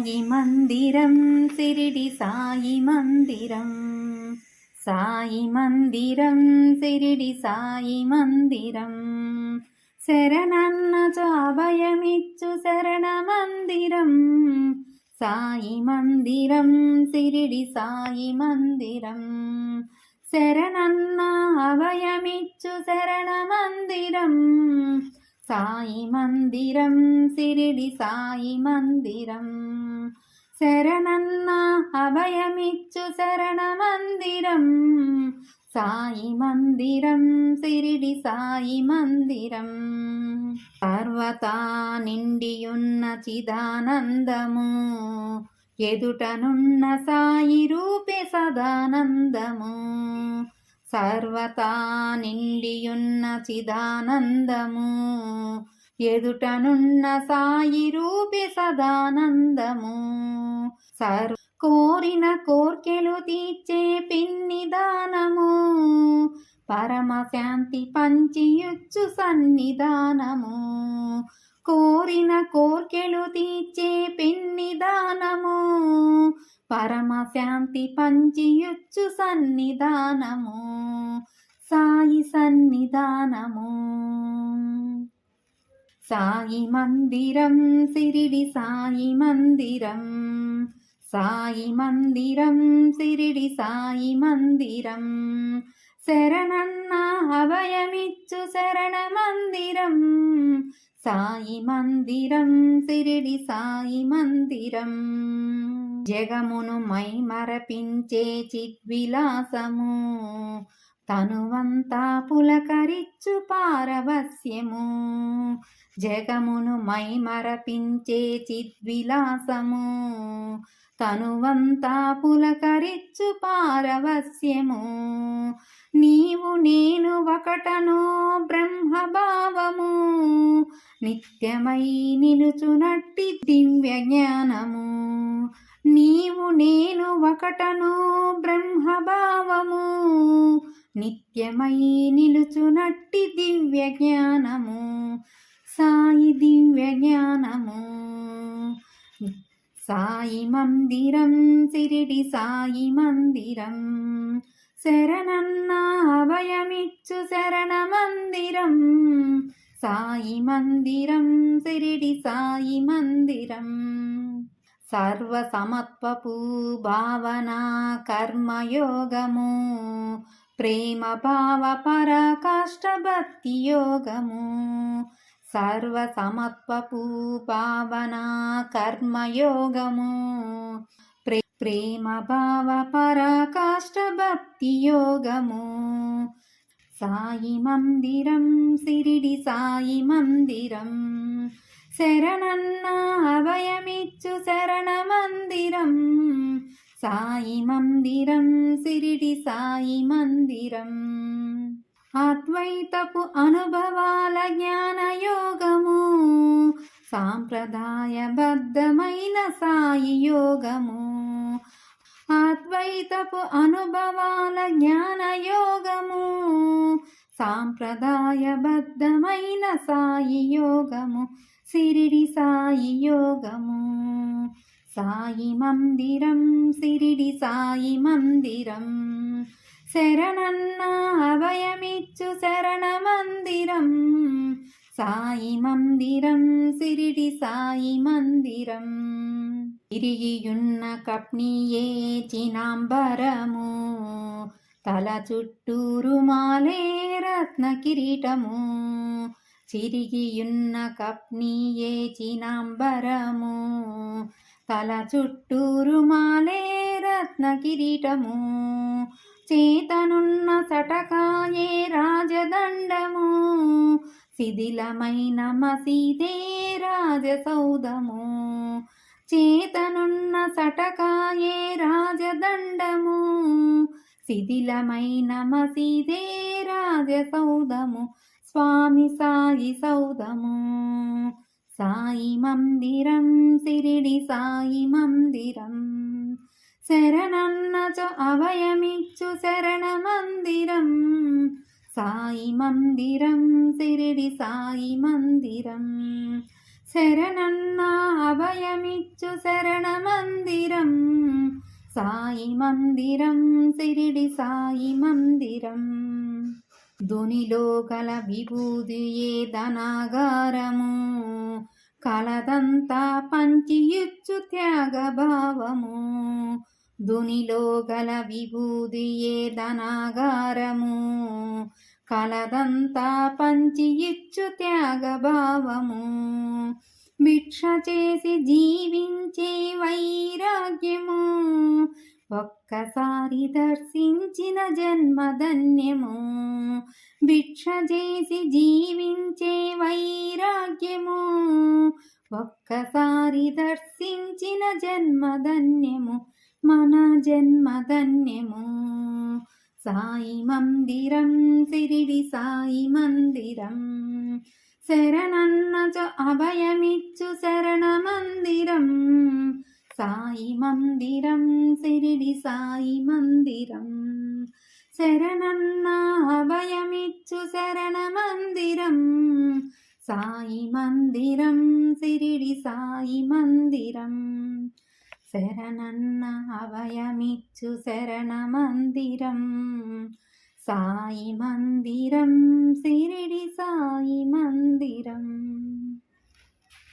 సాయి మందిరం సిరిడి సాయి మందిరం. సాయి మందిరం సిరిడి సాయి మందిరం. శరణన్న అభయమిచ్చు శరణ మందిరం. సాయి మందిరం సిరిడి సాయి మందిరం. శరణన్న అభయమిచ్చు శరణ మందిరం. సాయి మందిరం సిరిడి సాయి మందిరం. శరణన్న అభయమిచ్చు శరణ మందిరం. సాయి మందిరం సిరిడి సాయి మందిరం. పర్వతా నిండియున్న చిదానందము ఎదుటనున్న సాయి రూపే సదానందము. సర్వతా నిండియున్న చిదానందము. ఎదుటనున్న సాయి రూపి సదానందము. సర్వ కోరిన కోర్కెలు తీర్చే పిన్నిదానము పరమశాంతి పంచియుచ్చు సన్నిధానము. కోరిన కోర్కెలు తీర్చే పిన్నిదానము శాంతి పంచియుచ్చు సన్నిధానము. సాయి సన్నిధానము. సాయి మందిరం సిరిడి సాయి మందిరం. సాయి మందిరం సిరిడి సాయి మందిరం. శరణన్న అభయమిచ్చు శరణ మందిరం. సాయి మందిరం సిరిడి సాయి మందిరం. జగమును మై మరపించే చిద్విలాసము తనువంతా పులకరిచ్చు పారవస్యము జగమును మై మరపించే చిద్విలాసము తనువంతా పులకరిచ్చు పారవస్యము నీవు నేను ఒకటను బ్రహ్మభావము నిత్యమై నిలుచునట్టి దివ్య జ్ఞానము నీవు నేను ఒకటను బ్రహ్మభావము నిత్యమై నిలుచునట్టి దివ్య జ్ఞానము సాయి దివ్య జ్ఞానము. సాయి మందిరం సిరిడి సాయి మందిరం శరణన్న అభయమిచ్చు శరణ మందిరం. సాయి మందిరం సిరిడి సాయి మందిరం. సర్వసమత్వపు భావన కర్మయోగము ప్రేమ భావ పర భక్తి యోగము సర్వసమత్వపు భావన కర్మయోగము ప్రే ప్రేమ భావ పర కాష్టభక్తి యోగము సాయి మందిరం సిరిడి సాయి మందిరం శరణన్న అభయమిచ్చు శర మందిరం సాయి మందిరం సిరిడి సాయి మందిరం. అద్వైతపు అనుభవాల జ్ఞానయోగము సాంప్రదాయబద్ధమైన సాయి యోగము. అద్వైతపు అనుభవాల జ్ఞానయోగము సాంప్రదాయబద్ధమైన సాయి యోగము సిరిడి సాయి యోగము. సాయి మందిరం సిరిడి సాయి మందిరం. శరణన్న అభయమిచ్చు శరణ మందిరం. సాయి మందిరం సిరిడి సాయి మందిరం. తిరిగియున్న కప్నియే చినాంబరము తల చుట్టూరు మాలే రత్న కిరీటము. చిరిగియున్న కప్నియే చినాంబరము తల చుట్టూరు మాలే రత్న కిరీటము చేతనున్న సటకాయే రాజదండము. శిథిలమైన మసీదే రాజసౌదము చేతనున్న సటకాయే రాజదండము. శిథిలమైన మసీదే రాజసౌదము స్వామి సాయి సౌదము సాయి మందిరం సిరిడి సాయి మందిరం శరణన్నచో అభయమిచ్చు శరణ మందిరం సాయి మందిరం సిరిడి సాయి మందిరం శరణన్న అభయమిచ్చు శరణ మందిరం సాయి మందిరం సిరిడి దునిలోకల విభూది ఏ ధనాగారము? కలదంతా పంచియుచ్చు త్యాగ భావము దునిలో గల విభూది ఏ ధనాగారము? కలదంతా పంచియుచ్చు త్యాగ భావము భిక్ష చేసి జీవించే వైరాగ్యము. ఒక్కసారి దర్శించిన జన్మధన్యము భిక్ష చేసి జీవించే వైరాగ్యము ఒక్కసారి దర్శించిన జన్మధన్యము మన జన్మధన్యము. సాయి మందిరం సిరిడి సాయి మందిరం శరణన్నచ అభయమిచ్చు శరణ మందిరం సాయి మందిరం సిరిడి సాయి మందిరం. శరణన్న అభయమిచ్చు శరణ మందిరం. సాయి మందిరం సిరిడి సాయి మందిరం. శరణన్న అభయమిచ్చు శరణ మందిరం. సాయి మందిరం సిరిడి సాయి మందిరం.